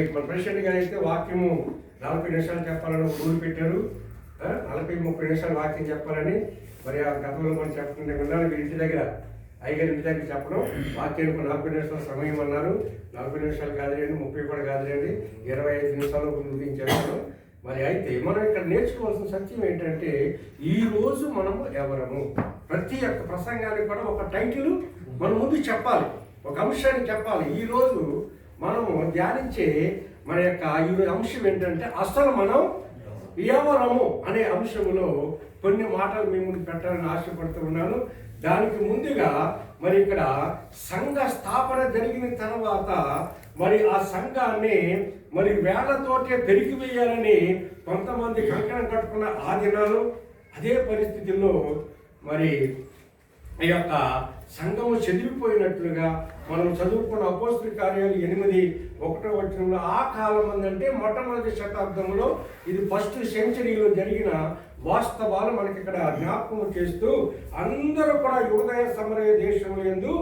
మన ప్రెసిడెంట్ గారు అయితే వాక్యము నలభై నిమిషాలు చెప్పాలని ఒక రూల్ పెట్టారు. నలభై ముప్పై నిమిషాలు వాక్యం చెప్పాలని మరి ఆ గతంలో మనం చెప్పకుండా ఉండాలి మీ ఇంటి దగ్గర అయ్యగారి ఇంటి దగ్గర చెప్పడం. వాక్యానికి నలభై నిమిషాల సమయం అన్నారు. నలభై నిమిషాలు కాదులేండి ముప్పై కూడా కాదులేండి. ఇరవై ఐదు నిమిషాలు ముగించారు మరి అయితే మనం ఇక్కడ నేర్చుకోవాల్సిన సత్యం ఏంటంటే ఈ రోజు మనము ఎవరము? ప్రతి ఒక్క ప్రసంగానికి కూడా ఒక టైటిల్ మన ముందు చెప్పాలి. ఒక అంశాన్ని చెప్పాలి. ఈ రోజు మనము ధ్యానించే మన యొక్క ఈ అంశం ఏంటంటే అసలు మనం వ్యవరము అనే అంశంలో కొన్ని మాటలు మీ ముందు పెట్టాలని ఆశపడుతూ ఉన్నాను. దానికి ముందుగా మరి ఇక్కడ సంఘ స్థాపన జరిగిన తర్వాత మరి ఆ సంఘాన్ని మరి వేళ్ళతోటే పెరిగివేయాలని కొంతమంది కంకణం కట్టుకున్న ఆ దినాలు అదే పరిస్థితుల్లో మరి ఈ యొక్క సంఘము చెదిరిపోయినట్లుగా మనం చదువుకున్న అపోస్తుల కార్యాలు ఎనిమిది ఒకటో వచనంలో ఆ కాలం అంటే మొట్టమొదటి శతాబ్దంలో ఇది ఫస్ట్ సెంచరీలో జరిగిన వాస్తవాలు మనకి ఇక్కడ జ్ఞాపకం చేస్తూ అందరూ కూడా యువదయ సమరయ దేశంలో ఎందు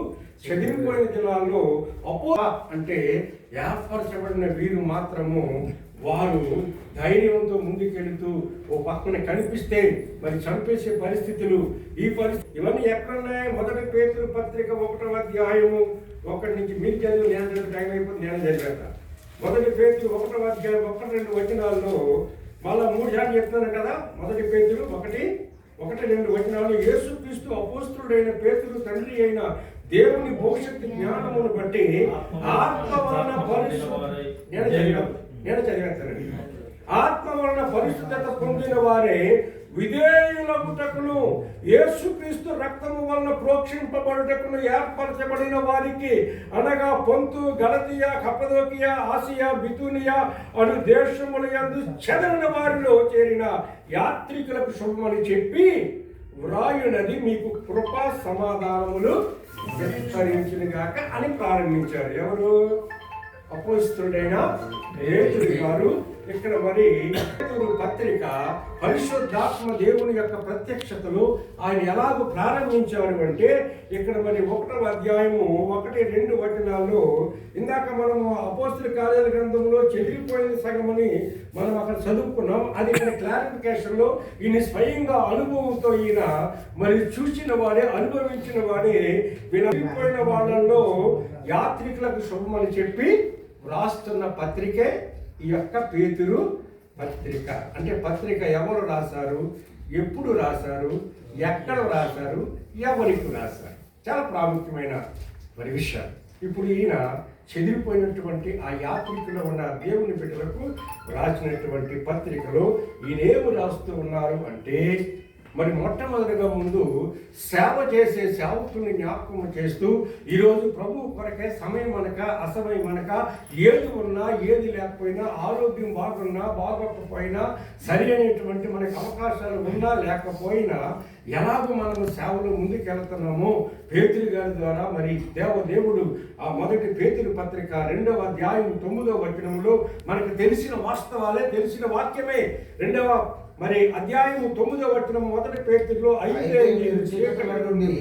చెదిరిపోయిన దినాల్లో అపో అంటే ఏర్పరచబడిన వీరు మాత్రము వారు ధైర్యంతో ముందుకెళ్తూ ఓ పక్కన కనిపిస్తే మరి చంపేసే పరిస్థితులు ఈ పరిస్థితి ఇవన్నీ ఎక్కడున్నాయి? మొదటి పేతురు పత్రిక ఒకటో అధ్యాయము. ఒకటి నుంచి మీరు చదివి నేను టైం అయిపోతుంది నేను చదివాక మొదటి పేతురు ఒకటో అధ్యాయం ఒకటి రెండు వచనాల్లో మళ్ళా మూడు సార్లు చెప్తాను కదా? మొదటి పేతురు ఒకటి ఒకటి రెండు వచనాలు యేసుక్రీస్తు అపోస్తుడైన పేతురు తండ్రి అయిన దేవుని భవిష్యత్తు జ్ఞానమును బట్టి ఆత్మ వలన పరిశుద్ధ నేను చదివేస్తానండి ఆత్మ వలన పరిశుద్ధత పొందిన వారే విధేయులగుటకును యేసుక్రీస్తు రక్తము వలన ప్రోక్షింపబడుటకును ఏర్పరచబడిన వారికి అనగా పొంతు గలతియా కపదోకియా ఆసియా బితునియా అను దేశముల యందు చెదరిన వారిలో చేరిన యాత్రికులకు శుభమని చెప్పి వ్రాయునది మీకు కృపా సమాధానములు విస్తరించిన గాక అని ప్రారంభించారు. ఎవరు? అపోస్తుడైన పేతురు గారు ఇక్కడ మరి పేతురు పత్రిక పరిశుద్ధాత్మ దేవుని యొక్క ప్రత్యక్షతలు ఆయన ఎలాగో ప్రారంభించారు అంటే ఇక్కడ మరి ఒకటవ అధ్యాయము ఒకటి రెండు వచనాల్లో ఇందాక మనము అపోస్తుల కార్యాల గ్రంథంలో చెదిరిపోయిన సగమని మనం అక్కడ చదువుకున్నాం. అది ఇక్కడ క్లారిఫికేషన్లో ఈయన స్వయంగా అనుభవంతో ఈయన మరి చూసిన వాడే అనుభవించిన వాడే వినపోయిన వాళ్ళల్లో యాత్రికులకు శుభమని చెప్పి రాస్తున్న పత్రికే ఈ యొక్క పేతురు పత్రిక. అంటే పత్రిక ఎవరు రాశారు? ఎప్పుడు రాశారు? ఎక్కడ రాశారు? ఎవరికి రాశారు? చాలా ప్రాముఖ్యమైన మరి విషయాలు. ఇప్పుడు ఈయన చెదిరిపోయినటువంటి ఆ యాత్రికులో ఉన్న దేవుని బిడ్డలకు రాసినటువంటి పత్రికలో ఈయనేమి రాస్తూ ఉన్నారు అంటే మరి మొట్టమొదటిగా ముందు సేవ చేసే సేవకుని జ్ఞాపకం చేస్తూ ఈరోజు ప్రభు కొరకే సమయం అనక అసమయం అనక ఏది ఉన్నా ఏది లేకపోయినా ఆరోగ్యం బాగున్నా బాగోకపోయినా సరి అనేటువంటి మనకి అవకాశాలు ఉన్నా లేకపోయినా ఎలాగో మనము సేవలో ముందుకెళ్తున్నామో పేతులు గారి ద్వారా మరి దేవ దేవుడు ఆ మొదటి పేతులు పత్రిక రెండవ అధ్యాయం తొమ్మిదవ వచనంలో మనకు తెలిసిన వాస్తవాలే తెలిసిన వాక్యమే. రెండవ మరి అధ్యాయము తొమ్మిదవ వచనం మొదటి చీకటిలో నుండి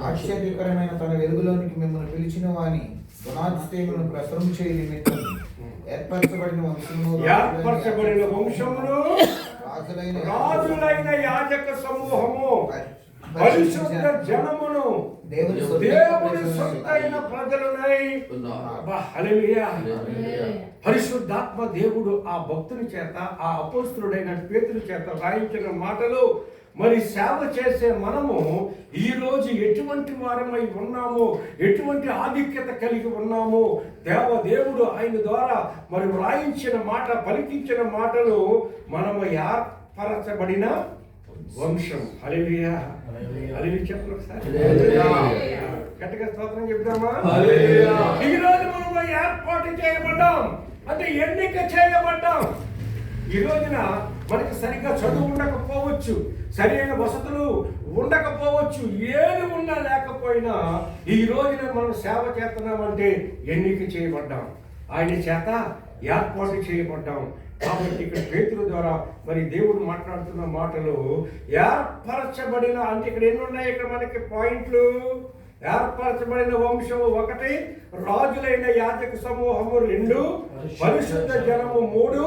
ఆశ్చర్యకరమైన తన వెలుగులోనికి మిమ్మల్ని పిలిచిన వాని గుణాతిశయములను ప్రసరం చేయ నిమిత్తం ఏర్పరచబడిన వంశమును ఏర్పరచబడిన రాజులైన రాజులైన యాజక సమూహము పరిశుద్ధ జనమును దేవుని సొంతైన ప్రజలనై. పరిశుద్ధాత్మ దేవుడు ఆ భక్తుని చేత ఆ అపోస్తుడైన పేతుని చేత రాయించిన మాటలు మరి సేవ చేసే మనము ఈ రోజు ఎటువంటి వారమై ఉన్నామో ఎటువంటి ఆధిక్యత కలిగి ఉన్నామో దేవ దేవుడు ఆయన ద్వారా మరి వ్రాయించిన మాట పలికించిన మాటలు మనము ఏర్పరచబడిన వంశం. హల్లెలూయా. హల్లెలూయా. చెప్పండి ఒకసారి. గట్టిగా స్తోత్రం చెప్దామా హల్లెలూయా. ఈ రోజు మనం ఏర్పాటు చేయబడ్డాం. అంటే ఎన్నిక చేయబడ్డాం. ఈ రోజున మనకి సరిగ్గా చదువు ఉండకపోవచ్చు సరైన వసతులు ఉండకపోవచ్చు ఏది ఉన్నా లేకపోయినా ఈ రోజున మనం సేవ చేస్తున్నామంటే ఎన్నిక చేయబడ్డాం. ఆయన చేత ఏర్పాటు చేయబడ్డాం. కాబట్టి ఇక్కడ పేతుల ద్వారా మరి దేవుడు మాట్లాడుతున్న మాటలు ఏర్పరచబడిన అంటే ఇక్కడ ఎన్ని ఉన్నాయి ఇక్కడ మనకి పాయింట్లు. ఏర్పరచబడిన వంశము ఒకటి రాజులైన యాజక సమూహము రెండు పరిశుద్ధ జనము మూడు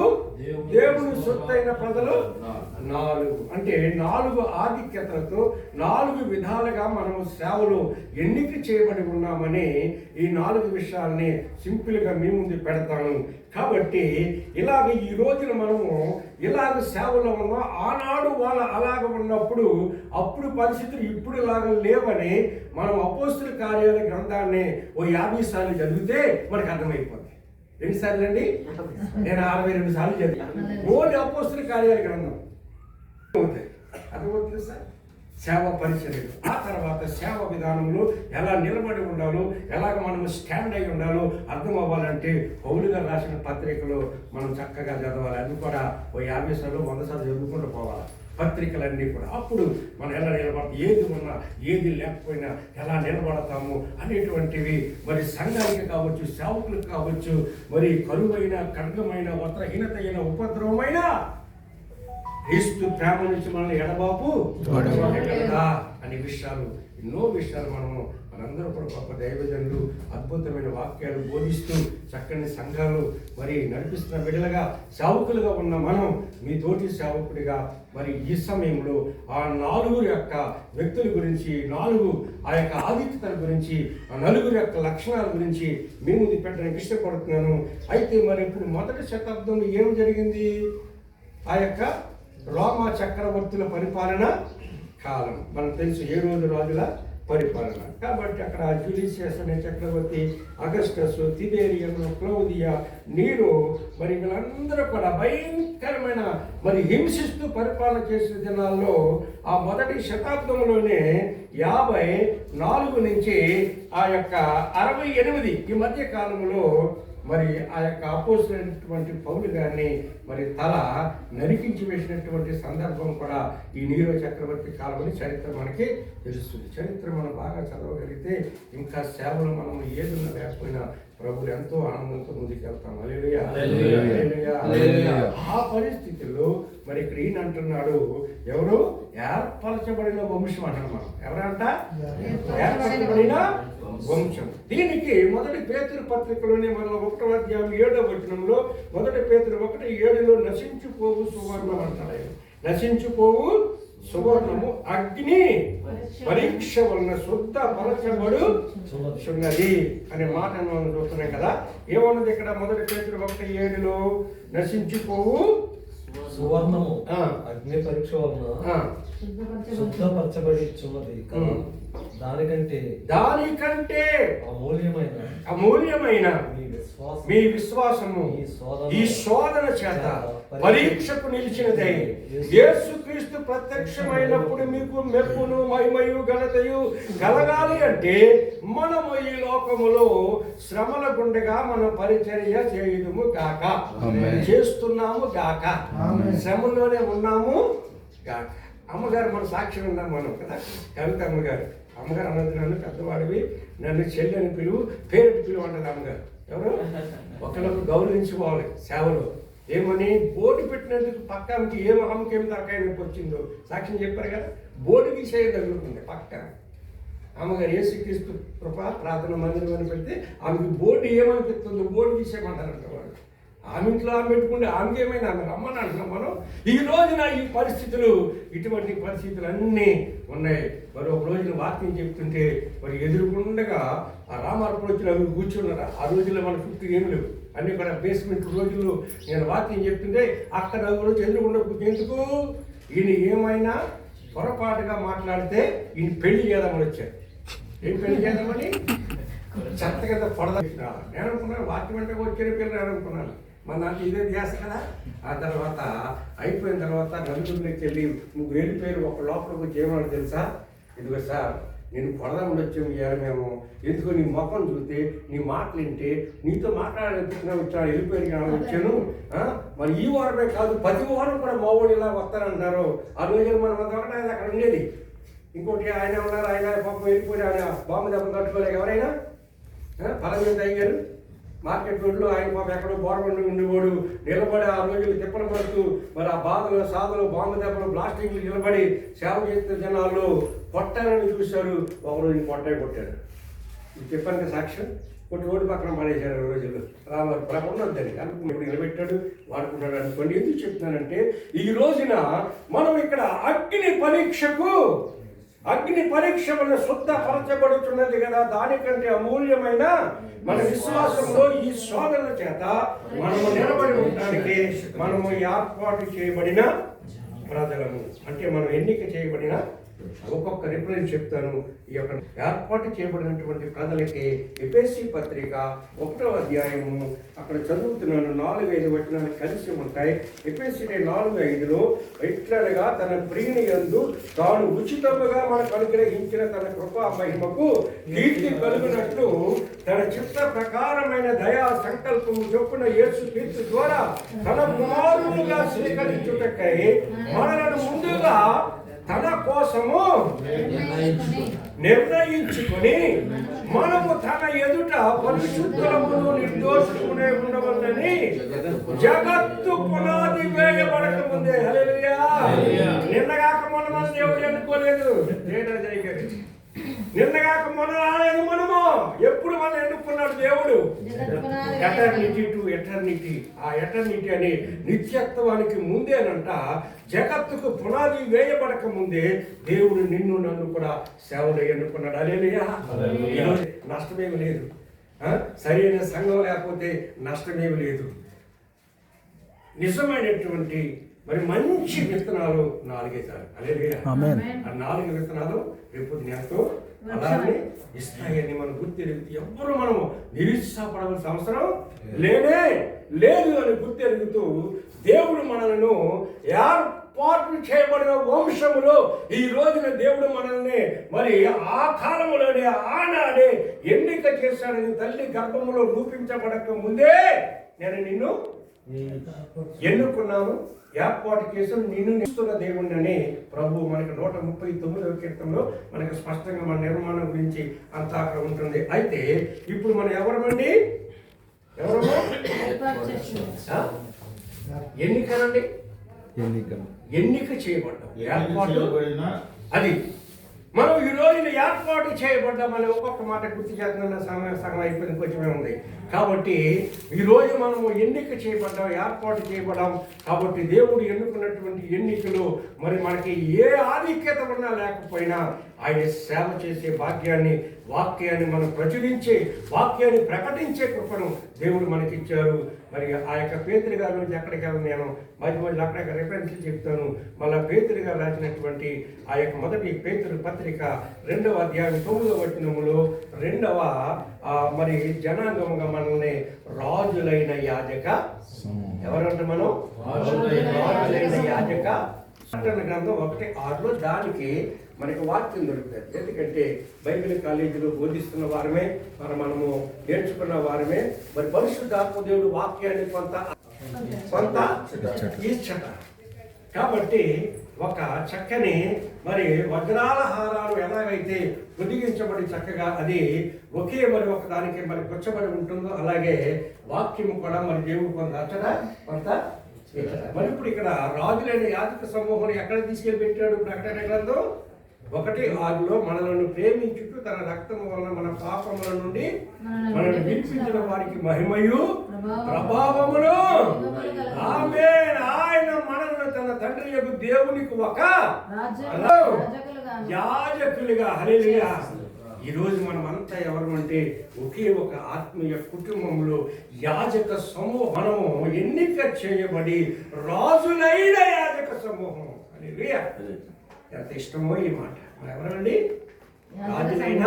దేవుని సొత్తైన ప్రజలు నాలుగు. అంటే నాలుగు ఆధిక్యతలతో నాలుగు విధాలుగా మనము సేవలు ఎన్నిక చేయబడి ఉన్నామని ఈ నాలుగు విషయాల్ని సింపుల్గా మీ ముందు పెడతాను. కాబట్టి ఇలాగ ఈ రోజున మనము ఇలాగ సేవలో ఉన్నాం. ఆనాడు వాళ్ళు అలాగ ఉన్నప్పుడు అప్పుడు పరిస్థితులు ఇప్పుడు ఇలాగ లేవని మనం అపోస్తుల కార్యాల గ్రంథాన్ని ఓ యాభై సార్లు చదివితే మనకు అర్థమైపోతుంది ఎన్నిసార్లు అండి? నేను అరవై రెండు సార్లు చదివాను. ఓన్లీ అపోస్తుల కార్యాల గ్రంథం. అవుతాయి అర్థమవుతుంది సార్ సేవ పరిచర్యలు. ఆ తర్వాత సేవ విధానంలో ఎలా నిలబడి ఉండాలో ఎలాగ మనం స్టాండ్ అయి ఉండాలో అర్థం అవ్వాలంటే పౌలుగా రాసిన పత్రికలు మనం చక్కగా చదవాలి. అది కూడా ఓ యాభై సార్లు వంద సార్లు చదువుకుంటూ పోవాలి. పత్రికలన్నీ కూడా. అప్పుడు మనం ఎలా నిలబడతాం? ఏది ఉన్నా ఏది లేకపోయినా ఎలా నిలబడతాము అనేటువంటివి మరి సంఘానికి కావచ్చు సేవకులకు కావచ్చు మరి కరువైన ఖడ్గమైన వస్త్రహీనత అయిన ఉపద్రవమైన క్రీస్తు ప్రేమ నుంచి మనల్ని ఎడబాపు. కదా అనే విషయాలు ఎన్నో విషయాలు మనము మనందరూ కూడా గొప్ప దైవజనులు అద్భుతమైన వాక్యాలు బోధిస్తూ చక్కని సంఘాలు మరి నడిపిస్తున్న బిడ్డలుగా సేవకులుగా ఉన్న మనం మీ తోటి సేవకుడిగా మరి ఈ సమయంలో ఆ నలుగురు యొక్క వ్యక్తుల గురించి నాలుగు ఆ యొక్క ఆధిక్యతల గురించి ఆ నలుగురు యొక్క లక్షణాల గురించి మీ ముందు పెట్టడానికి ఇష్టపడుతున్నాను. అయితే మరి ఇప్పుడు మొదటి శతాబ్దంలో ఏం జరిగింది? ఆ యొక్క రోమా చక్రవర్తుల పరిపాలన కాలం. మనకు తెలుసు ఏ రోజు రాజుల పరిపాలన. కాబట్టి అక్కడ జులిసియస్ అనే చక్రవర్తి అగస్టస్ తిబేరియన్ క్లౌదియా నీరు మరి వీళ్ళందరూ కూడా భయంకరమైన మరి హింసిస్తూ పరిపాలన చేసిన దినాల్లో ఆ మొదటి శతాబ్దంలోనే యాభై నాలుగు నుంచి ఆ యొక్క అరవై ఎనిమిది ఈ మధ్య కాలంలో మరి ఆ యొక్క అపోజినటువంటి పౌలు గారిని మరి తల నరికించి వేసినటువంటి సందర్భం కూడా ఈ నీరో చక్రవర్తి కాలమని చరిత్ర మనకి తెలుస్తుంది చరిత్ర మనం బాగా చదవగలిగితే ఇంకా సేవలు మనం ఏదున్నా లేకపోయినా ప్రభు ఎంతో ఆనందంతో ముందుకెళ్తాం హల్లెలూయా. హల్లెలూయా. హల్లెలూయా. హల్లెలూయా. ఆ పరిస్థితుల్లో మరి ఇక్కడ ఈయన అంటున్నాడు ఎవరు ఏర్పరచబడిన వంశం అంటాం మనం ఎవరంట ఏర్పరచబడిన వంశం దీనికి మొదటి పేతురు పత్రికలోనే మనం ఒకటో అధ్యాయం ఏడో వచనంలో మొదటి పేతురు ఒకటి ఏడులో నశించుపోవు సువర్ణం అంటాడు ఆయన. నశించుపోవు సువర్ణము అగ్ని పరీక్ష వలన శుద్ధ పరచబడు చున్నది అనే మాట మనం చూస్తున్నాం కదా ఏమన్నది ఇక్కడ మొదటి పేతురు ఒకటి ఏడులో నశించిపోవు సువర్ణము. అగ్ని పరీక్ష వలన శుద్ధపరచబడి చున్నది. దానికంటే దానికంటే అమూల్యమైన అమూల్యమైన మీ విశ్వాసం మీ విశ్వాసము ఈ శోధన ఈ శోధన చేత పరీక్షకు నిలిచినదై. యేసుక్రీస్తు ప్రత్యక్షమైనప్పుడు మీకు మెప్పును మహిమయు ఘనతయు కలగాలి అంటే మనము ఈ లోకములో శ్రమల గుండెగా మనం పరిచర్య చేయుదుము గాక. చేస్తున్నాము గాక. ఆమేన్. శ్రమలోనే ఉన్నాము గాక. అమ్మగారు మన సాక్ష్యం ఉన్నాం మనం కదా? కవిత అమ్మగారు. అమ్మగారు అన్నది నన్ను పెద్దవాడివి నన్ను చెల్లి అని పిలువు పేరు పిలువు అన్నది అమ్మగారు ఎవరు? ఒకళ్ళకు గౌరవించుకోవాలి సేవలో. ఏమని? బోర్డు పెట్టినందుకు పక్కనకి ఏం అమ్మకి ఏం తరకాయ వచ్చిందో. సాక్ష్యం చెప్పారు కదా? బోర్డు విషయం తగులుతుంది పక్క. అమ్మగారు యేసుక్రీస్తు కృప ప్రార్థన మందిరం అని పెడితే ఆమెకి బోర్డు ఏమనిపిస్తుందో బోర్డు విషయం వాళ్ళు ఆమె ఇంట్లో ఆమె పెట్టుకుంటే ఆమెకి ఏమైనా ఆమె రమ్మని అంటున్నాం మనం ఈ రోజున ఈ పరిస్థితులు ఇటువంటి పరిస్థితులు అన్నీ ఉన్నాయి. మరి ఒక రోజున వాక్యం చెప్తుంటే మరి ఎదురుకుండగా ఆ రామార్పణ వచ్చిన అవి కూర్చున్నారు? ఆ రోజుల్లో మన చుట్టూ ఏమి లేవు. అన్ని కూడా బేస్మెంట్ రోజుల్లో నేను వాక్యం చెప్తుంటే అక్కడ రోజు ఎదురుకుండా ఎందుకు? ఈయన ఏమైనా పొరపాటుగా మాట్లాడితే ఈయన పెళ్ళి చేద్దామని వచ్చారు. ఏం పెళ్ళి చేద్దామని? చెత్త కింద పడదా నేను అనుకున్నాను వాక్యం అంటే వచ్చే పిల్లలు అనుకున్నాను. మన దాంట్లో ఇదే ధ్యాస కదా? ఆ తర్వాత అయిపోయిన తర్వాత నలుగురిలోకి వెళ్ళి నువ్వు వెళ్ళిపోయి ఒక లోపలికి వచ్చి తెలుసా? ఇదిగో సార్ నేను పొడదామని వచ్చాము ఇవాళ మేము. ఎందుకో నీ ముఖం చూస్తే నీ మాటలు వింటే నీతో మాట్లాడాలనుకుంటున్నా వచ్చాను వెళ్ళిపోయాను వచ్చాను. మరి ఈ వారమే కాదు ప్రతి వారం కూడా మావోడు ఇలా వస్తారంటారు ఆ రోజు మనం అంతా ఒకటే అక్కడ ఉండేది. ఇంకోటి ఆయన ఉన్నారు ఆయన పాపం వెళ్ళిపోయి ఆయన బాంబు దెబ్బ తట్టుకోలేదు ఎవరైనా? పరమేశ్వర అయ్యారు మార్కెట్ రోడ్లో ఆయన పాప ఎక్కడో బోరబండి ఉండేవాడు. నిలబడి ఆ రోజులు తిప్పలు పడుతూ మరి ఆ బాధలు సాధలు బాంబు దెబ్బలు బ్లాస్టింగ్లు నిలబడి సేవ చేస్తున్న జనాల్లో కొట్టాలని చూశారు. ఒకరోజు కొట్టే కొట్టారు. ఇది చెప్పాను సాక్ష్యం కొన్ని రోడ్డు పక్కన పడేశారు ఆ రోజులు. రామ ప్రభ ఉండొద్దని అనుకుని నిలబెట్టాడు? వాడుకున్నాడు అనుకోండి. ఎందుకు చెప్తున్నానంటే ఈ రోజున మనం ఇక్కడ అగ్ని పరీక్షకు అగ్ని పరీక్ష వల్ల శుద్ధపరచబడుతున్నది కదా దానికంటే అమూల్యమైన మన విశ్వాసంలో ఈ శోధనల చేత మనము నిలబడి ఉండడానికి మనము ఏర్పాటు చేయబడిన ప్రజలము. అంటే మనం ఎన్నిక చేయబడిన ఒక్కొక్క రిఫరెన్స్ చెప్తాను ఈ యొక్క ఏర్పాటు చేయబడినటువంటి కథలకి ఎపిఎస్సి పత్రిక ఒకటో అధ్యాయము అక్కడ చదువుతున్నాను. నాలుగు ఐదు వచనాలు కలిసి ఉంటాయి. ఎపిఎస్సి నాలుగు ఐదులో ఇట్లనగా తన ప్రియుని యందు తాను ఉచితముగా మనకు అనుగ్రహించిన తన కృపా మహిమకు కీర్తి కలుగునట్లు తన చిత్త ప్రకారమైన దయా సంకల్పము చొప్పున యేసు కీర్తి ద్వారా తన కుమారుడుగా స్వీకరించుటకై మనలను ముందుగా తన కోసము నిర్ణయించుకొని మనము తన ఎదుట పరిశుద్ధమును నిర్దోషమునే ఉండవద్దని జగత్తు పునాది వేయబడక ముందే నిన్నగాక మొన్న మన దేవుడు ఎన్నుకోలేదు. దేవుడు జరిగేది నిన్నగాక మొన్న రాలేదు మనము ఎప్పుడు మనం ఎన్నుకున్నాడు దేవుడు? ఎటర్నిటీ టు ఎటర్నిటీ ఆ ఎటర్నిటీ అనే నిత్యత్వానికి ముందేనంట జగత్తుకు పునాది వేయబడక ముందే దేవుడు నిన్ను నన్ను కూడా సేవలు ఎన్నుకున్నాడు. అలేలుయా ఈరోజు నష్టమేమి లేదు? సరైన సంఘం లేకపోతే నష్టమేమి లేదు. నిజమైనటువంటి మరి మంచి విత్తనాలు నాలుగే చాలు అలేలుయా ఆ నాలుగు విత్తనాలు రేపు ఎంతో అలానే ఇస్తాయని మనం గుర్తెరిగితే ఎవ్వరూ మనము నిరుత్సాహపడవలసిన అవసరం లేనే లేదు అని గుర్తెరుగుతూ దేవుడు మనలను ఏర్పాటు చేయబడిన వంశములో ఈ రోజున దేవుడు మనల్ని మరి ఆ కాలంలోనే ఆనాడే ఎన్నిక చేశాడని తల్లి గర్భములో రూపించబడక ముందే నేను నిన్ను ఎన్నుకున్నాను ఏర్పాటు చేసి నిన్ను నిస్తున్న దేవుణ్ణి ప్రభు మనకి నూట ముప్పై తొమ్మిదవ కీర్తంలో మనకి స్పష్టంగా మన నిర్మాణం గురించి అంతా అక్కడ ఉంటుంది. అయితే ఇప్పుడు మనం ఎవరమండి? ఎవరము? ఎన్నికనండి? ఎన్నిక చేయబడ్డాం. ఏర్పాటు అది మనం ఈ రోజున ఏర్పాటు చేయబడ్డామని ఒక్కొక్క మాట గుర్తు చేస్తున్న సమయం సగం అయిపోయింది కొంచెమే ఉంది. కాబట్టి ఈ రోజు మనము ఎన్నిక చేయబడ్డాం ఏర్పాటు చేయబడ్డాం. కాబట్టి దేవుడు ఎన్నుకున్నటువంటి ఎన్నికలు మరి మనకి ఏ ఆధిక్యత ఉన్నా లేకపోయినా ఆయన సేవ చేసే భాగ్యాన్ని వాక్యాన్ని మనం ప్రచురించే వాక్యాన్ని ప్రకటించే కృపను దేవుడు మనకిచ్చారు. మరి ఆ యొక్క పేతురి గారి నుంచి ఎక్కడికి వెళ్ళను నేను? మధ్య మధ్యలో అక్కడ రిఫరెన్స్ చెప్తాను. మళ్ళా పేతురి గారు రాసినటువంటి ఆ యొక్క మొదటి పేతురు పత్రిక రెండవ అధ్యాయం తొమ్మిదవ వచనములో రెండవ మరి జనాంగముగా మనల్ని రాజులైన యాజక ఎవరంటే మనం? రాజులైన యాజక గ్రంథం ఒకటి ఆరులో దానికి మనకి వాక్యం దొరుకుతుంది. ఎందుకంటే బైబిల్ కాలేజీలో బోధిస్తున్న వారమే మరి మనము నేర్చుకున్న వారమే మరి పరిశుద్ధాత్మ దేవుడు వాక్యాన్ని కొంత కొంత ఇచ్చట కాబట్టి ఒక చక్కని మరి వజ్రాల హారాలు ఎలాగైతే పొదిగించబడి చక్కగా అది ఒకే మరి ఒక దానికి మరి కూర్చబడి ఉంటుందో అలాగే వాక్యం కూడా మరి దేవుడు కొంత అచ్చట కొంత మరి ఇప్పుడు ఇక్కడ రాజులైన యాజక సమూహం ఎక్కడ తీసుకెళ్ళి పెట్టాడు ప్రకటన గ్రంథం? ఒకటి ఆరులో మనలను ప్రేమించుటూ తన రక్తము వలన మన పాపముల నుండి మనల్ని విడిపించిన వారికి మహిమయు ప్రభావమును. ఆమె ఆయన మనల్ని తన తండ్రి యొక్క దేవునికి ఒక హలో. యాజకులుగా. హల్లెలూయా. ఈ రోజు మనం అంతా ఎవరు అంటే ఒకే ఒక ఆత్మీయ కుటుంబంలో యాజక సమూహం మనము ఎన్నిక చేయబడి రాజులైన యాజక సమూహం. హల్లెలూయా. ఎంత ఇష్టమో ఈ మాట. మనం ఎవరండి? రాజులైన?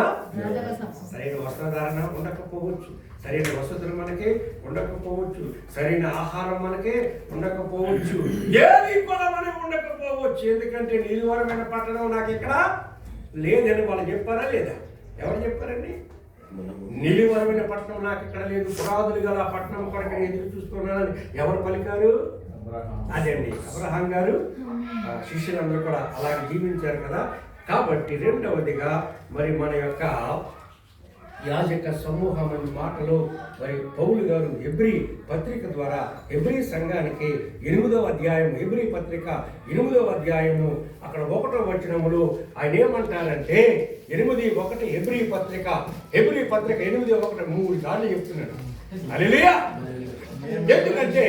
సరైన వస్త్రధారణ ఉండకపోవచ్చు. సరైన వసతులు మనకి ఉండకపోవచ్చు. సరైన ఆహారం మనకి ఉండకపోవచ్చు. ఏది కూడా మనకి ఉండకపోవచ్చు. ఎందుకంటే నీలివరమైన పట్టణం నాకు ఇక్కడ లేదని వాళ్ళు చెప్పారా లేదా? ఎవరు చెప్పారండి? నిలివరమైన పట్టణం నాకు ఇక్కడ లేదు. పురాదులు గల పట్టణం కొరకు ఎదురు చూస్తున్నానని ఎవరు పలికారు? అదే అండి అబ్రహాం గారు. శిష్యులందరూ కూడా అలాగే జీవించారు కదా. కాబట్టి రెండవదిగా మరి మన యొక్క యాజక సమూహం అనే మాటలో మరి పౌలు గారు ఎబ్రి పత్రిక ద్వారా ఎబ్రి సంఘానికి ఎనిమిదవ అధ్యాయం ఎబ్రి పత్రిక ఎనిమిదవ అధ్యాయము అక్కడ ఒకటో వచనములో ఆయన ఏమంటారంటే ఎనిమిది ఒకటి హెబ్రి పత్రిక హెబ్రి పత్రిక ఎనిమిది ఒకటి మూడు సార్లు హల్లెలూయా! ఎందుకంటే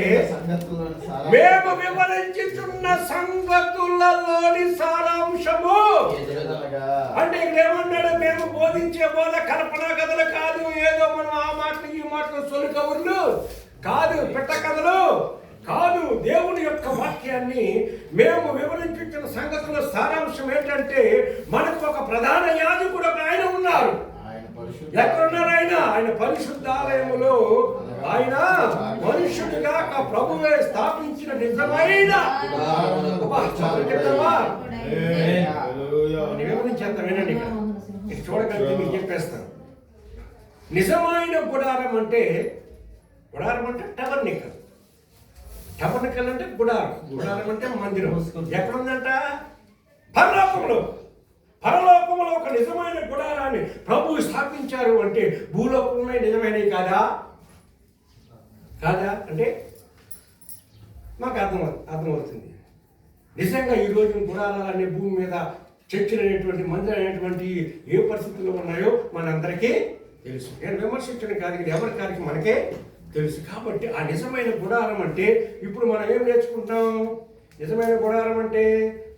మేము వివరించుతున్న సంగతులలోని సారాంశము. అంటే ఇక్కడ ఏమన్నాడు? మేము బోధించే బోధ కల్పన కథలు కాదు. ఏదో మనం ఆ మాటలు ఈ మాటలు సొలి కబుర్లు కాదు పెట్ట కథలు కాదు దేవుని యొక్క వాక్యాన్ని మేము వివరించిన సంగతుల సారాంశం ఏంటంటే మనకు ఒక ప్రధాన యాజకుడు ఒక ఆయన ఉన్నారు. ఎక్కడున్నారు ఆయన? ఆయన పరిశుద్ధాలయములో. ఆయన మనుషుడిగా ఆ ప్రభువే స్థాపించిన నిజమైన వినండి. ఇక్కడ. ఇది చూడగలిగితే మీకు చెప్పేస్తాను నిజమైన గుడారం అంటే గుడారం అంటే టవర్నికల్. టవర్నికల్ అంటే గుడారం. గుడారం అంటే మందిరం. ఎక్కడుందంట? పరలోకంలో పరలోకంలో ఒక నిజమైన గుడారాన్ని ప్రభు స్థాపించారు అంటే భూలోకంలో నిజమైనవి కాదా? కాదా? అంటే మాకు అర్థం అర్థమవుతుంది. నిజంగా ఈ రోజు గుడారాలనే భూమి మీద చర్చలు అనేటువంటి మందిరం అనేటువంటి ఏ పరిస్థితుల్లో ఉన్నాయో మనందరికీ తెలుసు. నేను విమర్శించడం కాదు ఎవరి కారికి? మనకే తెలుసు. కాబట్టి ఆ నిజమైన గుడారం అంటే ఇప్పుడు మనం ఏం నేర్చుకుంటాం? నిజమైన గుడారం అంటే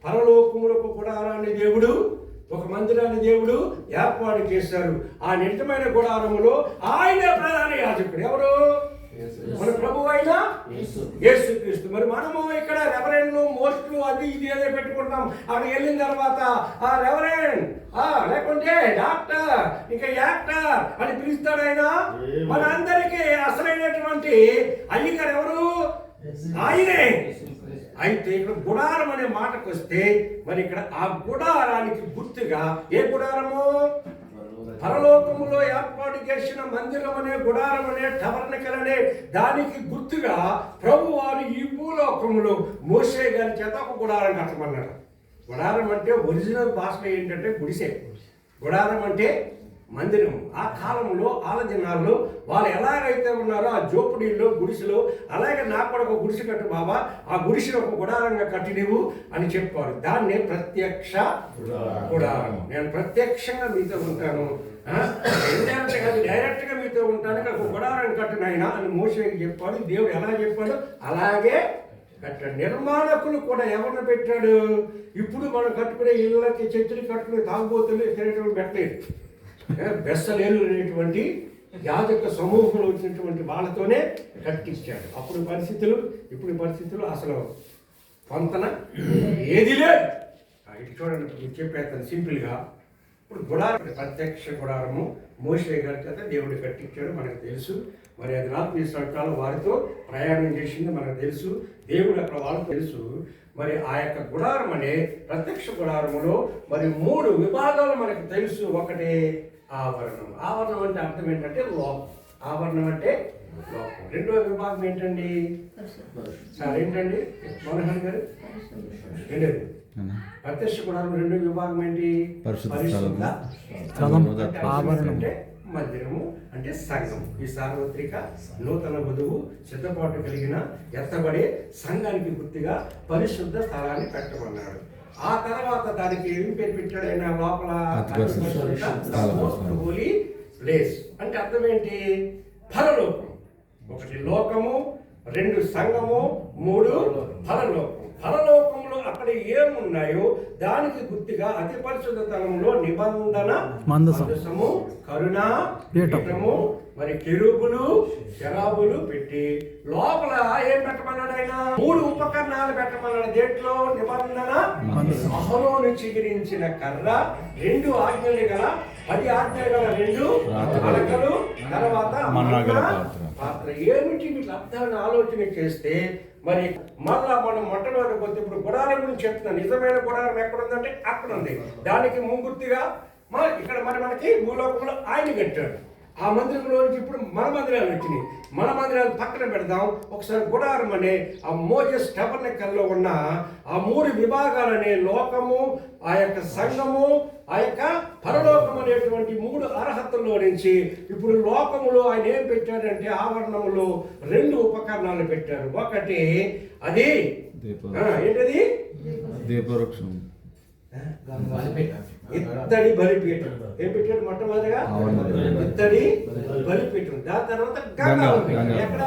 పరలోకములకు గుడారాన్ని దేవుడు ఒక మందిరాన్ని దేవుడు ఏర్పాటు చేశారు. ఆ నిజమైన గుడారములో ఆయన ప్రధాన యాజకుడు ఎవరు? మన ప్రభు అయినా యేసుక్రీస్తు. మరి మనము ఇక్కడ రెవరెండ్లు మోస్ట్లు అది ఇది ఏదో పెట్టుకుంటాం. అక్కడ వెళ్ళిన తర్వాత ఆ రెవరెండ్ ఆ లేకుంటే డాక్టర్ ఇంకా యాక్టర్ అని పిలుస్తాడు ఆయన మన అందరికీ అసలైనటువంటి అయ్యగారు ఎవరు? ఆయనే. అయితే ఇక్కడ గుడారం అనే మాటకు వస్తే మరి ఇక్కడ ఆ గుడారానికి గుర్తుగా ఏ గుడారము? పరలోకములో ఏర్పాటు చేసిన మందిరం అనే గుడారం అనే టవర్నికల్ అనే దానికి గుర్తుగా ప్రభు వారు ఈ భూలోకములో మోసే గారి చేత ఒక గుడారం కట్టమన్నాడు గుడారం అంటే ఒరిజినల్ భాషలో ఏంటంటే గుడిసె. గుడారం అంటే మందిరం ఆ కాలంలో ఆల వాళ్ళు ఎలాగైతే ఉన్నారో ఆ జోపుడీల్లో గుడిసెలో అలాగే నాకు కూడా ఒక గుడిసె కట్టు బాబా ఆ గుడిసెను ఒక గుడారంగా కట్టి నీవు అని చెప్పాడు. దాన్నే ప్రత్యక్ష గుడారం. నేను ప్రత్యక్షంగా మీతో ఉంటాను. ఇండైరెక్ట్గా డైరెక్ట్గా మీతో ఉంటాను. ఒక గుడారం కట్టిన ఆయన అని మోసేకి చెప్పాడు. దేవుడు ఎలా చెప్పాడు? అలాగే కట్టాడు. నిర్మాణకులు కూడా ఎవరిని పెట్టాడు? ఇప్పుడు మనం కట్టుకునే ఇళ్ళకి చెట్టులు కట్టుకునే తాగుబోతులు తినేటువంటి పెట్టలేదు బెస్సలేలు అనేటువంటి యాజక సమూహంలో వచ్చినటువంటి వాళ్ళతోనే కట్టించాడు. అప్పుడు పరిస్థితులు ఇప్పుడు పరిస్థితులు అసలు పొంతన ఏది లేదు. ఇటు చూడండి మీకు చెప్పేస్తాను సింపుల్గా. ఇప్పుడు గుడారం ప్రత్యక్ష గుడారము మోసే గారి చేత దేవుడు కట్టించాడు మనకు తెలుసు. మరి అది నాలుగు సంవత్సరాలు వారితో ప్రయాణం చేసింది మనకు తెలుసు. దేవుడు అక్కడ వాళ్ళకు తెలుసు. మరి ఆ యొక్క గుడారం అనే ప్రత్యక్ష గుడారములో మరి మూడు విభాగాలు మనకు తెలుసు. ఒకటే ఆవరణం. ఆవరణం అంటే అర్థం ఏంటంటే లోకం ఆవరణం అంటే లోకం రెండో విభాగం ఏంటండి? సార్ ఏంటండి? మనోహర్ గారు? ఏంటది ప్రత్యక్ష గుడారం రెండో విభాగం ఏంటి? పరిశుద్ధ. అంటే మందిరము అంటే సంఘం ఈ సార్వత్రిక నూతన వధువు సిద్ధపాటు కలిగిన ఎత్తబడే సంఘానికి గుర్తుగా పరిశుద్ధ స్థలాన్ని పెట్టమన్నాడు. ఆ తర్వాత దానికి ఏం పేరు లోపల. హోలీ ప్లేస్ అంటే అర్థం ఏంటి? పరలోకం ఒకటి లోకము రెండు సంఘము మూడు పరలోకం పరలోకంలో అక్కడ ఏమున్నాయో దానికి గుర్తుగా అతి పరిశుద్ధ తలంలో నిబంధన మందసం. మందసము కరుణ పీఠం. పీఠము మరి కెరూబులు శరాబులు పెట్టి లోపల ఏం పెట్టమన్నాడు ఆయన మూడు ఉపకరణాలు పెట్టమన్నాడు దేంట్లో నిబంధన. అహరోను చిగిరించిన కర్ర రెండు ఆజ్ఞలు గల పది ఆజ్ఞలు గల రెండు. అలకలు తర్వాత. పాత్ర ఏమిటి వీటి అర్థాన్ని ఆలోచన చేస్తే మరి మళ్ళా మనం మొట్టమొదటి పోతే ఇప్పుడు గుడారం గురించి చెప్తున్నా. నిజమైన గుడారం ఎక్కడ ఉందంటే అక్కడ ఉంది దానికి ముంగుర్తిగా మా ఇక్కడ మరి మనకి భూలోకంలో ఆయన కట్టాడు. ఆ మందిరంలో నుంచి ఇప్పుడు మన మందిరాలు వచ్చినాయి. మన మందిరాలు పక్కన పెడదాం. ఒకసారి గుడారం అనే ఆ మోజెస్ టబర్నెక్కల్లో ఉన్న ఆ మూడు విభాగాలనే లోకము ఆ యొక్క సంఘము ఆ యొక్క పరలోకం అనేటువంటి మూడు అర్హతల్లో నుంచి ఇప్పుడు లోకములో ఆయన ఏం పెట్టాడంటే ఆవరణములో రెండు ఉపకరణాలు పెట్టారు. ఒకటి అది ఏంటది? దీపవృక్షం. ఇత్తడి బలిపీఠం ఏం పెట్టాడు మొట్టమొదటిగా. ఇత్తడి బలిపీఠం దాని తర్వాత. గంగా. ఎక్కడ?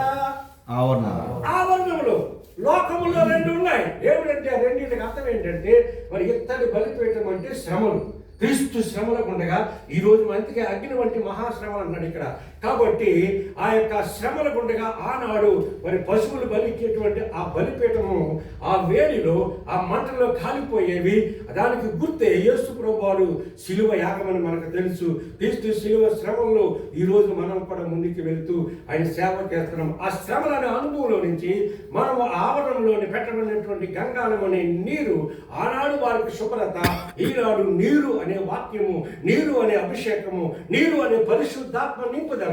ఆవరణ. ఆవరణములు లోకములో రెండు ఉన్నాయి. ఏమిటంటే ఆ రెండింటికి అర్థం ఏంటంటే మరి ఇత్తడి బలిపీఠం అంటే శ్రమలు. క్రీస్తు శ్రమలకు ఉండగా ఈ రోజు మంచిగా అగ్ని వంటి మహాశ్రమలు అన్నాడు ఇక్కడ. కాబట్టి ఆ యొక్క శ్రమల గుండగా ఆనాడు మరి పశువులు బలిచ్చేటువంటి ఆ బలిపీఠము ఆ వేడిలో ఆ మంటలో కాలిపోయేవి. దానికి గుర్తే యేసు ప్రభువారు శిలువ యాగమని మనకు తెలుసు. క్రీస్తు శిలువ శ్రమంలో ఈ రోజు మనం కూడా ముందుకు వెళుతూ ఆయన సేవ చేస్తున్నాం. ఆ శ్రమల అనే అనుభవంలో నుంచి మనం ఆవరణంలోని పెట్టబడినటువంటి గంగాలం అనే నీరు ఆనాడు వారికి శుభ్రత ఈనాడు నీరు అనే వాక్యము నీరు అనే అభిషేకము నీరు అనే పరిశుద్ధాత్మ నింపుదల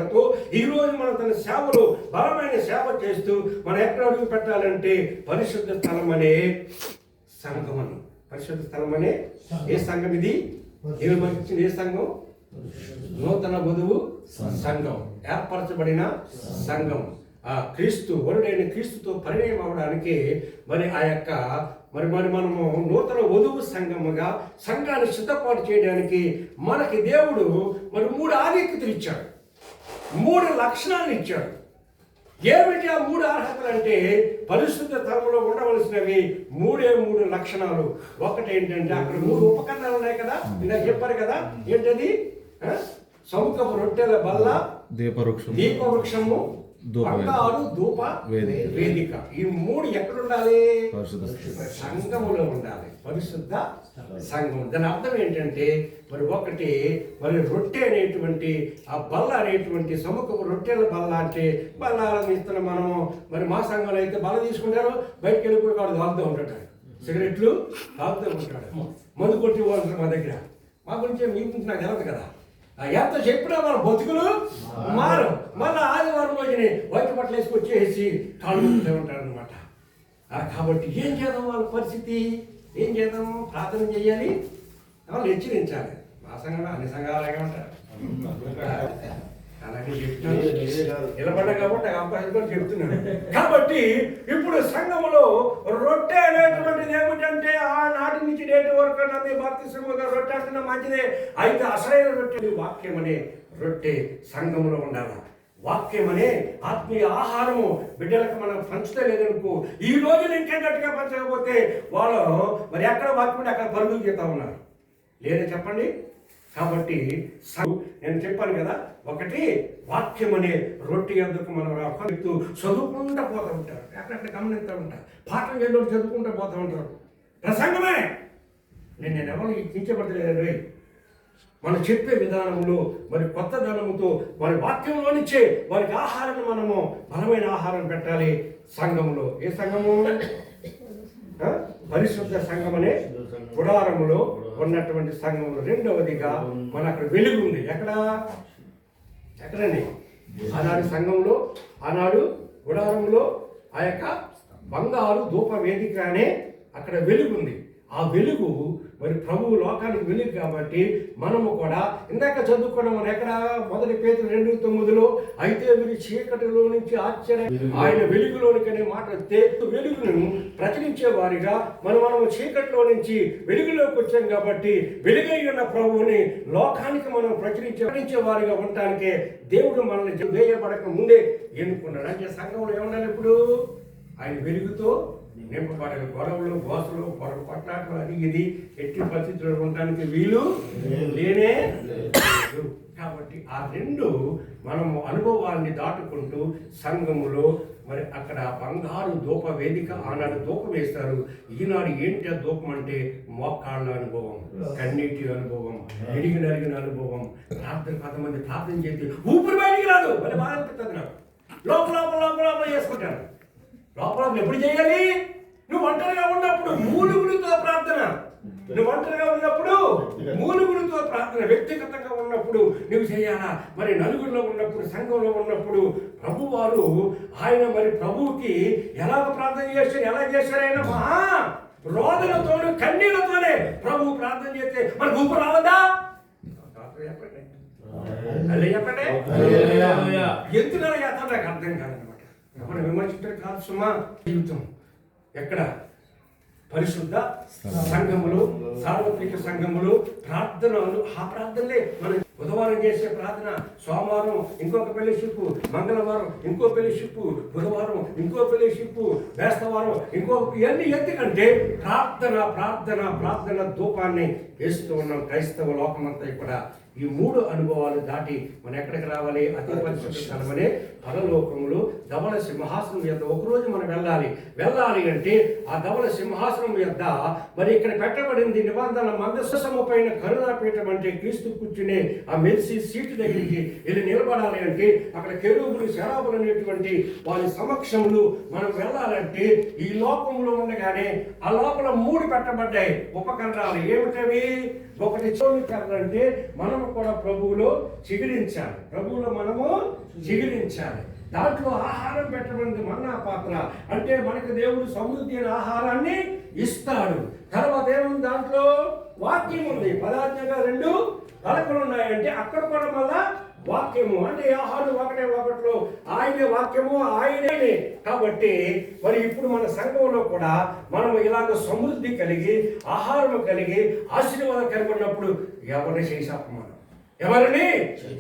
ఈ రోజు మనం తన సేవలో బలమైన సేవ చేస్తూ మనం ఎక్కడ అడుగు పెట్టాలంటే పరిశుద్ధ స్థలం అనే సంఘం అని పరిశుద్ధ స్థలం అనే ఏ సంఘం. ఇది? మనకి ఏ సంఘం? నూతన వధువు సంఘం. ఏర్పరచబడిన సంఘం. ఆ క్రీస్తు వరుడైన క్రీస్తుతో పరిణయం అవడానికి మరి ఆ యొక్క మరి మరి మనము నూతన వధువు సంఘముగా సంఘాన్ని సిద్ధపాటు చేయడానికి మనకి దేవుడు మరి మూడు ఆధిక్యతలు ఇచ్చాడు. మూడు లక్షణాలు ఇచ్చాడు ఏమిటి ఆ మూడు అర్హతలు అంటే పరిశుద్ధ తరంలో ఉండవలసినవి మూడే మూడు లక్షణాలు ఒకటి ఏంటంటే అక్కడ మూడు ఉపకరణాలు ఉన్నాయి కదా ఇందాక చెప్పారు కదా ఏంటది ఆ? సముఖపు రొట్టెల బల్ల దీపవృక్షం దీప వృక్షము ధూప వేదిక. బంగారు ధూప వేదిక. ఈ మూడు ఎక్కడ ఉండాలి సంఘములో ఉండాలి పరిశుద్ధ సంఘం. దాని అర్థం ఏంటంటే మరి ఒకటి మరి రొట్టె అనేటువంటి ఆ బల్ల అనేటువంటి సముఖపు రొట్టెల బల్ల అంటే బల్లాలను ఇస్తున్న మనము మరి మా సంఘంలో అయితే బల్ల తీసుకుంటారు బయటకు వెళ్ళిపోయి వాడు తాగుతూ ఉంటాడు సిగరెట్లు తాగుతూ ఉంటాడు మందు కొట్టి వాళ్ళు మా దగ్గర. మా గురించి మీ గురించి నాకు తెలియదు కదా. ఎంత చెప్పినా మన బతుకులు మారు మళ్ళీ ఆదివారం రోజుని వైట్ బట్టలు వేసుకొచ్చేసి కాళ్ళు ఉంటారు అనమాట కాబట్టి ఏం చేద్దాం వాళ్ళ పరిస్థితి? ఏం చేద్దాం? ప్రార్థన చేయాలి వాళ్ళు హెచ్చరించాలి మా సంఘంలో అన్ని సంఘాలు అలాగే ఉంటారు అలాగే చెప్తున్నాను నిలబడ్డా కాబట్టి అవకాశం కూడా చెప్తున్నాను కాబట్టి ఇప్పుడు సంఘములో రొట్టె అనేటువంటిది ఏమిటంటే ఆ నాటి నుంచి నేటి వరకు నమ్మి భక్తి శ్రమగా రొట్టె అంటున్నా మంచిదే. అయితే అసలైన రొట్టె వాక్యం అనే రొట్టె సంఘములో ఉండాలి? వాక్యం అనే ఆత్మీయ ఆహారము. బిడ్డలకు మనం పంచుతలేదనుకో ఈ రోజు ఇంకెన్నట్టుగా పంచకపోతే వాళ్ళు మరి ఎక్కడ వాక్యం అక్కడ పరుగులు చేస్తా ఉన్నారు. లేదా చెప్పండి? కాబట్టి నేను చెప్పాను కదా ఒకటి వాక్యం అనే రొట్టె ఎందుకు మనం కొడుతూ చదువుకుంటూ పోతూ ఉంటారు. ఎక్కడెక్కడ గమనిస్తూ ఉంటారు. పాఠం ఏదో చదువుకుంటూ పోతూ ఉంటారు. ప్రసంగమే! నేను నేను ఎవరు కించబడతలేదు మనం చెప్పే విధానంలో మరి కొత్త ధనముతో వారి వాక్యంలో నుంచే వారికి ఆహారాన్ని మనము బలమైన ఆహారం పెట్టాలి సంఘంలో ఏ సంఘము? పరిశుద్ధ సంఘం అనే గుడారములో ఉన్నటువంటి సంఘంలో రెండవదిగా మన అక్కడ వెలుగు ఉంది. ఎక్కడ? ఎక్కడండి? ఆనాడు సంఘంలో ఆనాడు గుడారంలో ఆ యొక్క బంగారు ధూప వేదిక అనే అక్కడ వెలుగు ఉంది. ఆ వెలుగు మరి ప్రభువు లోకానికి వెలుగు కాబట్టి మనము కూడా ఇందాక చదువుకున్నాం మనం ఎక్కడ మొదటి పేరు రెండు తొమ్మిదిలో అయితే మీరు చీకటిలో నుంచి ఆశ్చర్య ఆయన వెలుగులోనికి అనే మాట వస్తే వెలుగును ప్రచురించే వారిగా మనం మనము చీకటిలో నుంచి వెలుగులోకి వచ్చాం కాబట్టి వెలుగై ఉన్న ప్రభువుని లోకానికి మనం ప్రచురించే ప్రచురించే వారిగా ఉండటానికే దేవుడు మనల్ని వేయబడక ముందే ఎన్నుకున్నాడు. అంటే సంఘంలో ఏమన్నారు ఇప్పుడు? ఆయన వెలుగుతో నింపబడని గొడవలు గోసలు గొడవ కొట్లాటలు అది ఇది ఎట్టి పరిస్థితుల్లో ఉండడానికి వీలు లేనే. కాబట్టి ఆ రెండు మనము అనుభవాన్ని దాటుకుంటూ సంఘములో మరి అక్కడ బంగారు ధూప వేదిక ఆనాడు ధూపం వేస్తారు ఈనాడు ఏంటి ఆ ధూపం అంటే? మోకాళ్ళ అనుభవం కన్నీటి అనుభవం ఎడిగి నలిగిన అనుభవం. ప్రార్థన కొంతమంది ప్రార్థన చేసి ఊపిరి బయటికి రాదు! మరి బాగా అనిపిస్తుంది నాకు. లోపల లోపల లోపల చేసుకుంటాను. లోపల ఎప్పుడు చేయాలి? నువ్వు ఒంటరిగా ఉన్నప్పుడు మూలుగులతో ప్రార్థన. నువ్వు ఒంటరిగా ఉన్నప్పుడు మూలుగులతో ప్రార్థన. వ్యక్తిగతంగా ఉన్నప్పుడు నువ్వు చేయాలా? మరి నలుగురిలో ఉన్నప్పుడు సంఘంలో ఉన్నప్పుడు ప్రభు వారు ఆయన మరి ప్రభువుకి ఎలాగ ప్రార్థన చేశారు? ఎలా చేశారు ఆయన? మహా రోదనతోను కన్నీళ్ళతోనే ప్రభు ప్రార్థన చేస్తే మరి ఊపు రావద్దా? చెప్పండి. ఎందుకు నాకు అర్థం కాదనమాట. ఎవరు విమర్శించడం కాదు సుమా? జీవితం. ఎక్కడ? పరిశుద్ధ సంఘములు సార్వత్రిక సంఘములు ప్రార్థనలు ఆ ప్రార్థనలే మనం బుధవారం చేసే ప్రార్థన సోమవారం ఇంకొక ఫెలోషిప్ మంగళవారం ఇంకో ఫెలోషిప్ బుధవారం ఇంకో ఫెలోషిప్ వేస్తవారం ఇంకో ఇవన్నీ ఎందుకంటే ప్రార్థన ప్రార్థన ప్రార్థన ధూపాన్ని వేస్తూ ఉన్నాం క్రైస్తవ లోకమంతా కూడా. ఈ మూడు అనుభవాలు దాటి మనం ఎక్కడికి రావాలి? అతి పరిశుద్ధ స్థలమనే పరలోకములు ధవల సింహాసనం యొక్క ఒకరోజు మనం వెళ్ళాలి. వెళ్ళాలి అంటే ఆ ధవల సింహాసనం యొక్క మరి ఇక్కడ పెట్టబడింది నిబంధన మందస్సము పైన కరుణాపీఠం అంటే క్రీస్తు కూర్చునే ఆ మెరిసి సీటు దగ్గరికి వెళ్ళి నిలబడాలి అంటే అక్కడ కెరువులు శరాబులు అనేటువంటి వారి సమక్షంలో మనం వెళ్ళాలంటే ఈ లోకంలో ఉండగానే ఆ లోపల మూడు పెట్టబడ్డాయి. ఉపకరణాలు ఏమిటవి? ఒకటి చోళికరణ అంటే మనము కూడా ప్రభువులో చిగిరించాలి. ప్రభువులో మనము చిగిరించాలి. దాంట్లో ఆహారం పెట్టబడింది మన్నా పాత్ర. అంటే మనకు దేవుడు సమృద్ధి అయిన ఆహారాన్ని ఇస్తాడు. తర్వాత ఏముంది దాంట్లో? వాక్యం ఉంది పదార్థంగా రెండు పలకలు ఉన్నాయంటే అక్కడ కూడా మళ్ళా వాక్యము. అంటే ఆహారం ఒకటే ఒకటిలో. ఆయనే వాక్యము ఆయనే కాబట్టి మరి ఇప్పుడు మన సంఘంలో కూడా మనం ఇలాగ సమృద్ధి కలిగి ఆహారం కలిగి ఆశీర్వాదం కలిగి ఉన్నప్పుడు ఎవరిని చేసాము మనం ఎవరిని?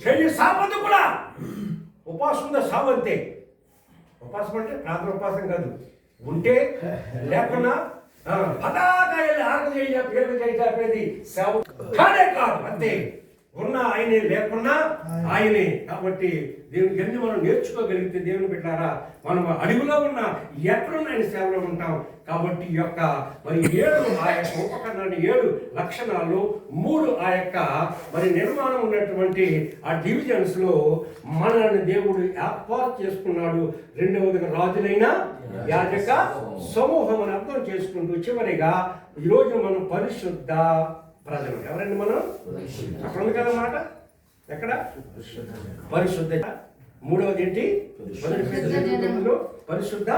చెయ్యి సాపదు కూడా ఉపాసం ఉందా సావంతే ఉపాసం అంటే ప్రార్థన ఉపాసం కాదు. ఉంటే లేకున్నా ఆ, పదాక వెళ్ళి ఆరతి చేయ పేరు సేవ. కానే కాదు అంతే. ఉన్న ఆయనే లేకున్నా ఆయనే. కాబట్టి దేవునికి ఎన్ని మనం నేర్చుకోగలిగితే దేవుని పెట్టారా మనం అడవిలో ఉన్న ఎక్కడున్న ఆయన సేవలో ఉంటాం. కాబట్టి ఈ యొక్క మరి ఏడు ఆ యొక్క ఉపకరణాన్ని ఏడు లక్షణాలు మూడు ఆ యొక్క మరి నిర్మాణం ఉన్నటువంటి ఆ డివిజన్స్లో మనల్ని దేవుడు ఏర్పాటు చేసుకున్నాడు. రెండవదిగా రాజులైన యాజక సమూహం. అని అర్థం చేసుకుంటూ చివరిగా ఈరోజు మనం పరిశుద్ధ ప్రజలు ఎవరండి మనం? అక్కడ ఉంది కదా మాట? ఎక్కడ? పరిశుద్ధ మూడవది ఏంటి? మొదటి పరిశుద్ధ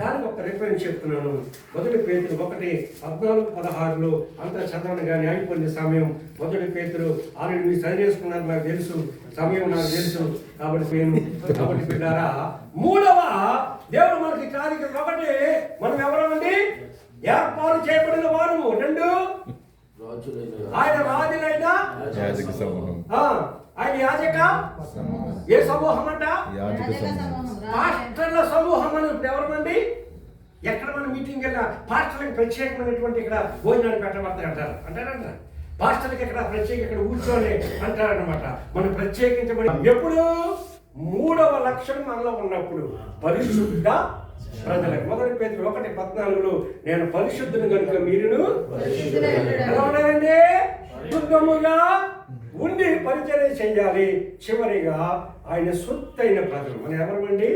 దానికి ఒక రిఫరెన్స్ చెప్తున్నాను. మొదటి పేతురు ఒకటి పద్నాలుగు పదహారులో అంత చదవని కానీ అయిపోయింది సమయం. మొదటి పేతురు ఆల్రెడీ మీరు చదివేసుకున్నారు నాకు తెలుసు. సమయం నాకు తెలుసు. కాబట్టి నేను కాబట్టి బిడ్డారా మూడవ దేవుడు మనకి కార్యక్రమం ఒకటి. మనం ఎవరమండి? ఏర్పాటు చేయబడిన వారు రెండు ఆయన రాజులైన యాజక సమూహం. ఆ, ఆయన యాజక ఏ సమూహం అంట యాజక సమూహం. పాస్టర్ల సమూహం అని ఎవరమండి? ఎక్కడ మనం మీటింగ్ వెళ్ళినా పాస్టర్లకు ప్రత్యేకమైనటువంటి ఇక్కడ భోజనాలు పెట్టబడతాయి అంటారు. అంటారంట. పాస్టర్కి ఇక్కడ ప్రత్యేక ఇక్కడ కూర్చోని అంటారనమాట మనం ప్రత్యేకించబడి ఎప్పుడు? మూడవ లక్షణం మనలో ఉన్నప్పుడు. పరిశుద్ధ ప్రజలకు మొదటి పేరు ఒకటి పద్నాలుగులో నేను పరిశుద్ధుని కనుక మీరును ఎలా ఉన్నారండి? శుద్ధముగా ఉండి పరిచర్య చేయాలి. చివరిగా ఆయన సొత్తైన ప్రజలు. మన ఎవరమండి?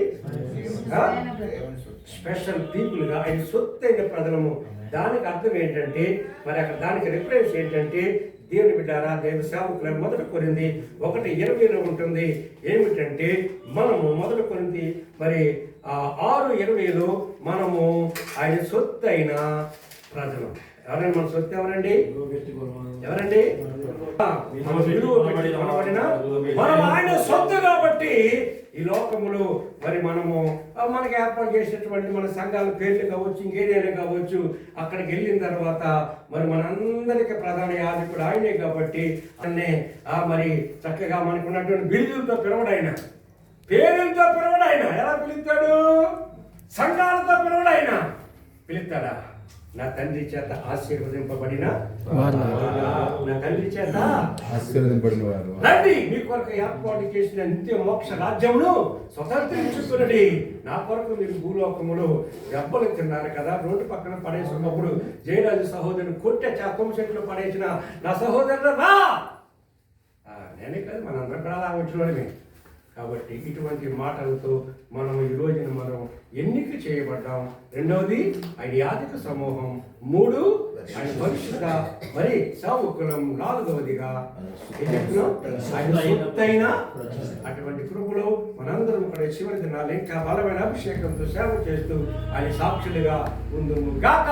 స్పెషల్ పీపుల్గా ఆయన సొత్తైన ప్రజలము. దానికి అర్థం ఏంటంటే మరి అక్కడ దానికి రిఫరెన్స్ ఏంటంటే దేవుని బిడ్డారా దేవ సేవకులను మొదట కొరింది ఒకటి ఇరవైలో ఉంటుంది. ఏమిటంటే మనము మొదట కొరింది మరి ఆరు ఇరవైలో మనము ఆయన సొత్తైన ప్రజలు. ఎవరండి మన సొత్తు ఎవరండి? ఎవరండి? మన ఆయన సొత్తు కాబట్టి ఈ లోకములు మరి మనము మనకి ఏర్పాటు చేసినటువంటి మన సంఘాల పేర్లు కావచ్చు ఇంకేదైనా కావచ్చు అక్కడికి వెళ్ళిన తర్వాత మరి మనందరికీ ప్రధాన యాజకుడు ఆయనే కాబట్టి అన్నే ఆ, మరి చక్కగా మనకు ఉన్నటువంటి బిల్లులతో పిలవడాయన పేరులతో పిలవడాయన ఎలా పిలుస్తాడు? సంఘాలతో పిలవడాయన పిలుస్తాడా? నా తండ్రి చేత ఆశీర్వదింపబడిన. నా తండ్రి చేత ఆశీర్వదింపడిన వారు రండి మీ కొరకు ఏర్పాటు చేసిన నిత్య మోక్ష రాజ్యమును స్వతంత్రించుకున్నది నా కొరకు మీరు భూలోకములు దెబ్బలు తిన్నారు కదా రోడ్డు పక్కన పడేసినప్పుడు జయరాజు సహోదరుని కొట్టే చాకం చెట్లు పడేసిన నా సహోదరుడు రా! నేనే కాదు మనందరం కూడా అలా వచ్చినోడమే కాబట్టి ఇటువంటి మాటలతో మనం ఈ రోజున మనం ఎన్నిక చేయబడ్డాం. రెండవది ఆయన యాదిక సమూహం. మూడు ఆయన భవిష్యత్ మరి సౌకులం నాలుగవదిగా ఆయన అటువంటి కృపలో మనందరం ఇక్కడ చివరి దినాలు ఇంకా బలమైన అభిషేకంతో సేవ చేస్తూ ఆయన సాక్షులుగా ముందు కాక